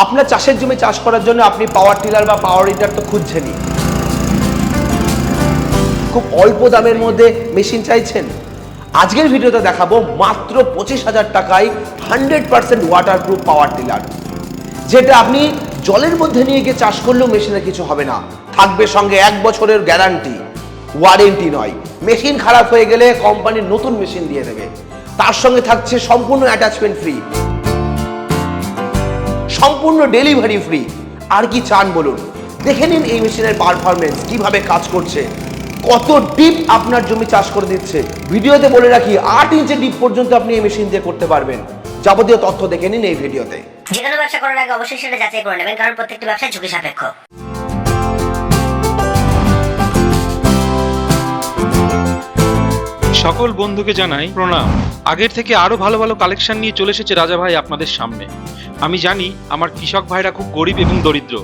আপনার চাষের জমি চাষ করার জন্য আপনি পাওয়ার টিলার বা পাওয়ার রিটার তো খুঁজছেনই। খুব অল্প দামের মধ্যে মেশিন চাইছেন। আজকের ভিডিওতে দেখাবো মাত্র পঁচিশ হাজার টাকায় hundred percent waterproof power tiller যেটা আপনি জলের মধ্যে নিয়ে গিয়ে চাষ করলেও মেশিনে কিছু হবে না। থাকবে সঙ্গে এক বছরের গ্যারান্টি ওয়ারেন্টি নয়। মেশিন খারাপ হয়ে গেলে কোম্পানি নতুন মেশিন দিয়ে দেবে। তার সঙ্গে থাকছে সম্পূর্ণ অ্যাটাচমেন্ট ফ্রি সম্পূর্ণ ডেলিভারি ফ্রি আর কি চান বলুন? দেখে নিন এই মেশিনের পারফরমেন্স কীভাবে কাজ করছে। কত ডিপ আপনার জমি চাষ করে দিচ্ছে। ভিডিওতে বলে রাখি, আট ইঞ্চি ডিপ পর্যন্ত আপনি এই মেশিন দিয়ে করতে পারবেন। যাবতীয় তথ্য দেখে নিন এই ভিডিওতে। যে কোনো ব্যবসা করার আগে অবশ্যই সেটা যাচাই করে নেবেন, কারণ প্রত্যেকটি ব্যবসা ঝুঁকি সাপেক্ষ। সকল বন্ধুকে জানাই প্রণাম। আগের থেকে আরও ভালো ভালো কালেকশন নিয়ে চলে এসেছে রাজা ভাই আপনাদের সামনে। আমি জানি আমার কৃষক ভাইরা খুব গরিব এবং দরিদ্র।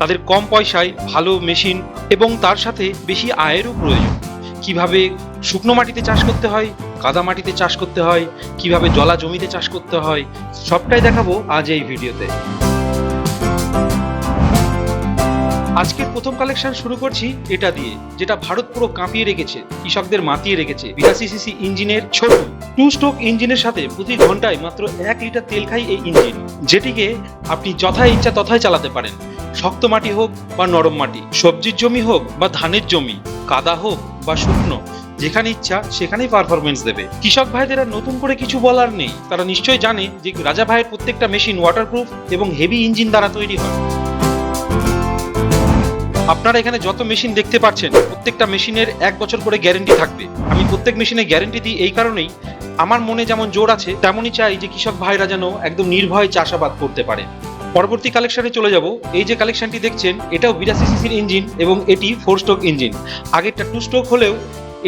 তাদের কম পয়সায় ভালো মেশিন এবং তার সাথে বেশি আয়েরও প্রয়োজন। কীভাবে শুকনো মাটিতে চাষ করতে হয়, কাদা মাটিতে চাষ করতে হয়, কীভাবে জলা জমিতে চাষ করতে হয়, সবটাই দেখাবো আজ এই ভিডিওতে আজকের প্রথম কালেকশন শুরু করছি এটা দিয়ে, যেটা ভারত পুরো কাঁপিয়ে রেখেছে, কৃষকদের মাতিয়ে রেখেছে। বিরাশি সিসি ইঞ্জিনের ছোট টু স্ট্রোক ইঞ্জিনের সাথে প্রতি ঘন্টায় মাত্র এক লিটার তেল খাই এই ইঞ্জিন, যেটিকে আপনি যথা ইচ্ছা তথায় চালাতে পারেন। শক্ত মাটি হোক বা নরম মাটি, সবজির জমি হোক বা ধানের জমি, কাদা হোক বা শুকনো, যেখানে ইচ্ছা সেখানেই পারফরমেন্স দেবে। কৃষক ভাইদের আর নতুন করে কিছু বলার নেই, তারা নিশ্চয়ই জানে যে রাজা ভাইয়ের প্রত্যেকটা মেশিন ওয়াটারপ্রুফ এবং হেভি ইঞ্জিন দ্বারা তৈরি হয়। আপনারা এখানে যত মেশিন দেখতে পাচ্ছেন, প্রত্যেকটা মেশিনের এক বছর করে গ্যারেন্টি থাকবে। আমি প্রত্যেক মেশিনে গ্যারেন্টি দিই এই কারণেই আমার মনে যেমন জোর আছে, তেমনই চাই যে কৃষক ভাইরা যেন একদম নির্ভয়ে চাষাবাদ করতে পারে। পরবর্তী কালেকশনে চলে যাব। এই যে কালেকশনটি দেখছেন, এটাও বিরাশি সিসির ইঞ্জিন এবং এটি ফোর স্ট্রোক ইঞ্জিন আগেরটা টু স্ট্রোক হলেও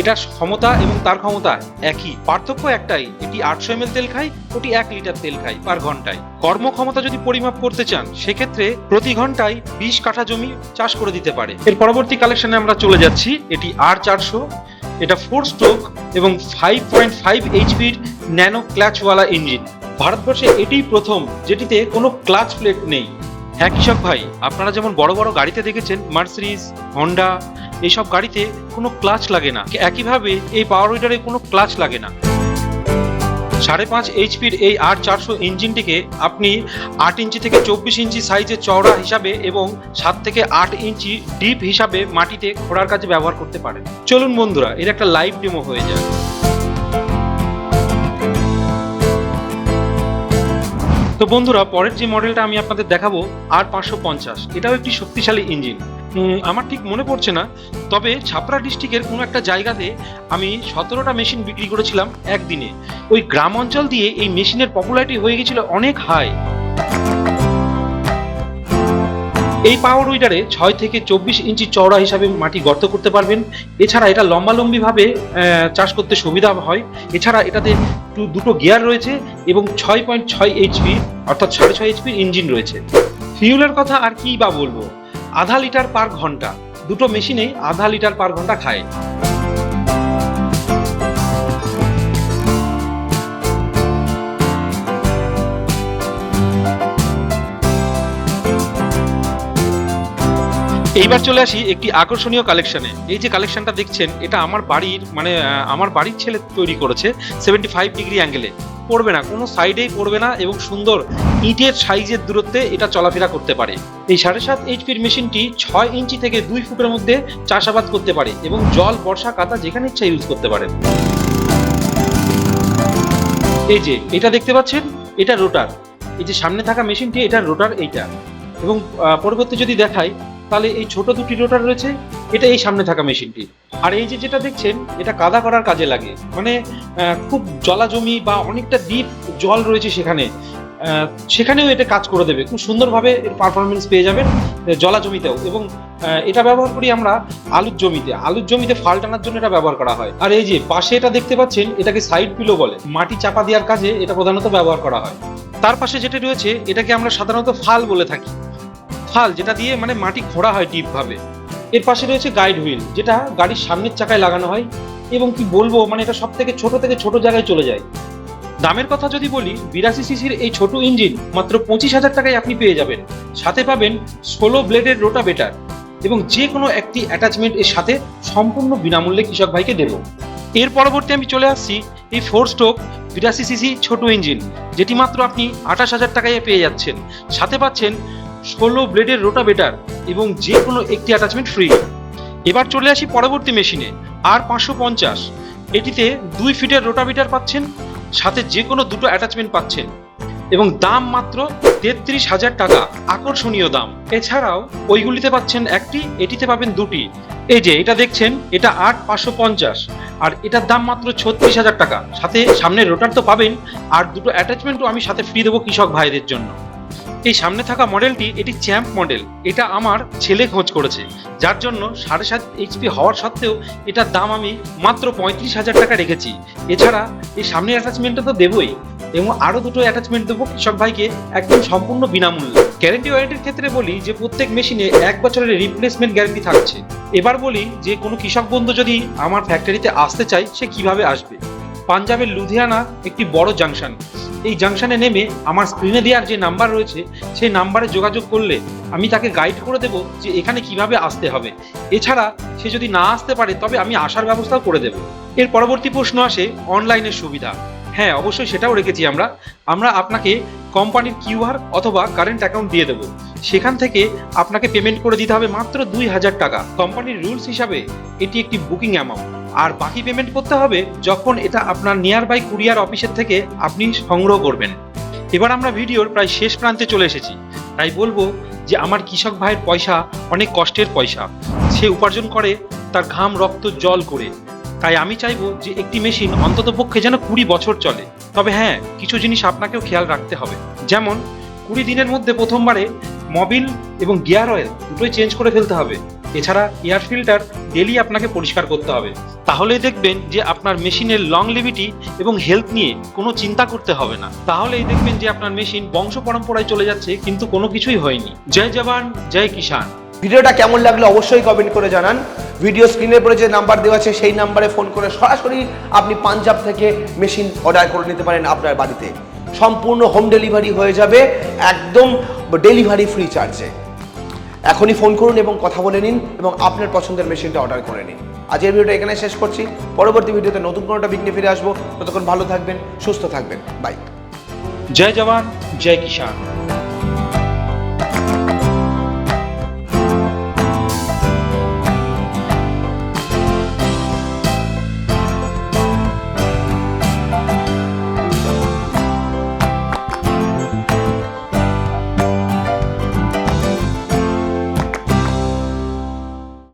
এটার ক্ষমতা এবং তার ক্ষমতা একই। পার্থক্য একটাই, এটি আটশো এম তেল খায়, ওটি এক লিটার তেল খায় পার ঘন্টায়। কর্মক্ষমতা যদি পরিমাপ করতে চান, সেক্ষেত্রে প্রতি ঘন্টায় বিশ কাঠা জমি চাষ করে দিতে পারে। এর পরবর্তী কালেকশনে আমরা চলে যাচ্ছি, এটি আর চারশো। এটা ফোর স্ট্রোক এবং ফাইভ পয়েন্ট ফাইভ এইচপির ন্যানো ক্লাচওয়ালা ইঞ্জিন ভারতবর্ষে এটিই প্রথম, যেটিতে কোনো ক্লাচ প্লেট নেই। হ্যাঁ কৃষক ভাই, আপনারা যেমন বড় বড় গাড়িতে দেখেছেন মার্সিডিজ হন্ডা এইসব গাড়িতে কোনো ক্লাচ লাগে না। একইভাবে এই পাওয়ার উইডারে কোনো ক্লাচ লাগে না। সাড়ে পাঁচ এইচপির এই আর চারশো ইঞ্জিনটিকে আপনি আট ইঞ্চি থেকে চব্বিশ ইঞ্চি সাইজের চওড়া হিসাবে এবং সাত থেকে আট ইঞ্চি ডিপ হিসাবে মাটিতে খোঁড়ার কাজে ব্যবহার করতে পারেন। চলুন বন্ধুরা, এর একটা লাইভ ডেমো হয়ে যায় তো বন্ধুরা, পরের যে মডেলটা আমি আপনাদের দেখাবো আর পাঁচশো পঞ্চাশ, এটাও একটি শক্তিশালী ইঞ্জিন আমার ঠিক মনে পড়ছে না, তবে ছাপড়া ডিস্ট্রিক্টের কোনো একটা জায়গাতে আমি সতেরোটা মেশিন বিক্রি করেছিলাম একদিনে। ওই গ্রাম অঞ্চল দিয়ে এই মেশিনের পপুলারিটি হয়ে গেছিল অনেক হাই এই পাওয়ার উইডারে ছয় থেকে চব্বিশ ইঞ্চি চওড়া হিসাবে মাটি গর্ত করতে পারবেন। এছাড়া এটা লম্বালম্বিভাবে চাষ করতে সুবিধা হয়। এছাড়া এটাতে দুটো গিয়ার রয়েছে এবং ছয় পয়েন্ট ছয় এইচপি অর্থাৎ সাড়ে ছয় এইচপির ইঞ্জিন রয়েছে। ফিউলের কথা আর কি বা বলব? আধা লিটার পার ঘণ্টা। দুটো মেশিনেই আধা লিটার পার ঘণ্টা খায়। এইবার চলে আসি একটি আকর্ষণীয় কালেকশনে এই যে কালেকশনটা দেখছেন, এটা আমার বাড়ির মানে আমার বাড়ির ছেলে তৈরি করেছে সেভেন্টি ফাইভ ডিগ্রি অ্যাঙ্গেলে পড়বে না, কোনো সাইডেই পড়বে না এবং সুন্দর ইটের সাইজের দূরত্বে এটা চলাফেরা করতে পারে। এই সাড়ে সাত এইচপির মেশিনটি ছয় ইঞ্চি থেকে দুই ফুটের মধ্যে চাষাবাদ করতে পারে এবং জল, বর্ষা, কাদা যেখানে ইচ্ছা ইউজ করতে পারেন। এই যে, এটা দেখতে পাচ্ছেন? এটা রোটার এই যে সামনে থাকা মেশিনটি, এটা রোটার এইটা। এবং পরবর্তী যদি দেখাই তাহলে এই ছোট দুটি রোটার রয়েছে, এটা এই সামনে থাকা মেশিনটি। আর এই যে যেটা দেখছেন, এটা কাদা করার কাজে লাগে। মানে খুব জলা জমি বা অনেকটা ডিপ জল রয়েছে সেখানে। সেখানেও এটা কাজ করে দেবে। খুব সুন্দরভাবে এর পারফরমেন্স পেয়ে যাবেন জলা জমিতেও এবং এটা ব্যবহার করি আমরা আলুর জমিতে। আলুর জমিতে ফাল টানার জন্য এটা ব্যবহার করা হয়। আর এই যে পাশে এটা দেখতে পাচ্ছেন, এটাকে সাইড পিলো বলে। মাটি চাপা দেওয়ার কাজে এটা প্রধানত ব্যবহার করা হয়। তার পাশে যেটা রয়েছে, এটাকে আমরা সাধারণত ফাল বলে থাকি। ফাল, যেটা দিয়ে মানে মাটি খোঁড়া হয় ডিপ ভাবে এর পাশে রয়েছে গাইড হুইল যেটা গাড়ির সামনের চাকায় লাগানো হয় এবং কি বলব মানে এটা সব থেকে ছোট থেকে ছোট জায়গায় চলে যায়। দামের কথা যদি বলি, বিরাশি সিসির এই ছোট ইঞ্জিন মাত্র পঁচিশ হাজার টাকায় আপনি পেয়ে যাবেন। সাথে পাবেন ষোলো ব্লেডের রোটা বেটার এবং যে কোনো একটি অ্যাটাচমেন্ট এর সাথে সম্পূর্ণ বিনামূল্যে কৃষক ভাইকে দেব। এর পরবর্তী আমি চলে আসছি, এই ফোর স্ট্রোক বিরাশি সিসি ছোট ইঞ্জিন, যেটি মাত্র আপনি আঠাশ হাজার টাকায় পেয়ে যাচ্ছেন। সাথে পাচ্ছেন ষোলো ব্লেডের রোটাবেটার এবং যে কোনো একটি অ্যাটাচমেন্ট ফ্রি এবার চলে আসি পরবর্তী মেশিনে, আর পাঁচশো পঞ্চাশ। এটিতে দুই ফিটের রোটাবিটার পাচ্ছেন, সাথে যে কোনো দুটো অ্যাটাচমেন্ট পাচ্ছেন। এবং দাম মাত্র তেত্রিশ হাজার টাকা, আকর্ষণীয় দাম। এছাড়াও ওইগুলিতে পাচ্ছেন একটি, এটিতে পাবেন দুটি। এই যে, এটা দেখছেন, এটা আট পাঁচশো পঞ্চাশ। আর এটার দাম মাত্র ছত্রিশ হাজার টাকা। সাথে সামনের রোটার তো পাবেন, আর দুটো অ্যাটাচমেন্টও আমি সাথে ফ্রি দেবো কৃষক ভাইদের জন্য। এই সামনে থাকা মডেলটি এটি চ্যাম্প মডেল। এটা আমার ছেলে খোঁজ করেছে। যার জন্য সাড়ে সাত এইচপি হওয়ার সত্ত্বেও এটার দাম আমি মাত্র পঁয়ত্রিশ হাজার টাকা রেখেছি। এছাড়া এই সামনের অ্যাটাচমেন্টটা তো দেবই এবং আরও দুটো অ্যাটাচমেন্ট দেবো কৃষক ভাইকে একদম সম্পূর্ণ বিনামূল্যে। গ্যারেন্টি ওয়ারেন্টির ক্ষেত্রে বলি যে প্রত্যেক মেশিনে এক বছরের রিপ্লেসমেন্ট গ্যারেন্টি থাকছে। এবার বলি যে কোনো কৃষক বন্ধু যদি আমার ফ্যাক্টরিতে আসতে চায়, সে কীভাবে আসবে? পাঞ্জাবের লুধিয়ানা একটি বড় জাংশন। এই জাংশনে নেমে আমার স্ক্রিনে দেওয়ার যে নাম্বার রয়েছে, সেই নাম্বারে যোগাযোগ করলে আমি তাকে গাইড করে দেব যে এখানে কীভাবে আসতে হবে। এছাড়া সে যদি না আসতে পারে, তবে আমি আসার ব্যবস্থাও করে দেব। এর পরবর্তী প্রশ্ন আসে অনলাইনের সুবিধা। হ্যাঁ অবশ্যই সেটাও রেখেছি আমরা। আমরা আপনাকে কোম্পানির কিউআর অথবা কারেন্ট অ্যাকাউন্ট দিয়ে দেবো। সেখান থেকে আপনাকে পেমেন্ট করে দিতে হবে মাত্র দুই হাজার টাকা। কোম্পানির রুলস হিসাবে এটি একটি বুকিং অ্যামাউন্ট। আর বাকি পেমেন্ট করতে হবে যখন এটা আপনার নিয়ার বাই কুরিয়ার অফিসের থেকে আপনি সংগ্রহ করবেন। এবার আমরা ভিডিওর প্রায় শেষ প্রান্তে চলে এসেছি। তাই বলব যে আমার কৃষক ভাইয়ের পয়সা অনেক কষ্টের পয়সা। সে উপার্জন করে, তার ঘাম, রক্ত, জল করে। তাই আমি চাইব যে একটি মেশিন অন্ততপক্ষে যেন কুড়ি বছর চলে। তবে হ্যাঁ কিছু জিনিস আপনাকেও খেয়াল রাখতে হবে। যেমন, কুড়ি দিনের মধ্যে প্রথমবারে মবিল এবং গিয়ার অয়েল দুটোই চেঞ্জ করে ফেলতে হবে। এছাড়া এয়ার ফিল্টার ডেলি আপনাকে পরিষ্কার করতে হবে। তাহলেই দেখবেন যে আপনার মেশিনের লং লিভিটি এবং হেলথ নিয়ে কোনো চিন্তা করতে হবে না। তাহলেই দেখবেন যে আপনার মেশিন বংশ পরম্পরায় চলে যাচ্ছে, কিন্তু কোনো কিছুই হয়নি। জয় জওয়ান, জয় কিষান ভিডিওটা কেমন লাগল অবশ্যই কমেন্ট করে জানান। ভিডিও স্ক্রিনের পরে যে নাম্বার দেওয়া আছে, সেই নাম্বারে ফোন করে সরাসরি আপনি পাঞ্জাব থেকে মেশিন অর্ডার করে নিতে পারেন আপনার বাড়িতে। সম্পূর্ণ হোম ডেলিভারি হয়ে যাবে, একদম ডেলিভারি ফ্রি চার্জে। এখনই ফোন করুন এবং কথা বলে নিন এবং আপনার পছন্দের মেশিনটা অর্ডার করে নিন। আজকের ভিডিওটা এখানে শেষ করছি। পরবর্তী ভিডিওতে নতুন কোনোটা বিঘ্নে ফিরে আসব। ততক্ষণ ভালো থাকবেন, সুস্থ থাকবেন। বাই জয় জওয়ান, জয় কিষান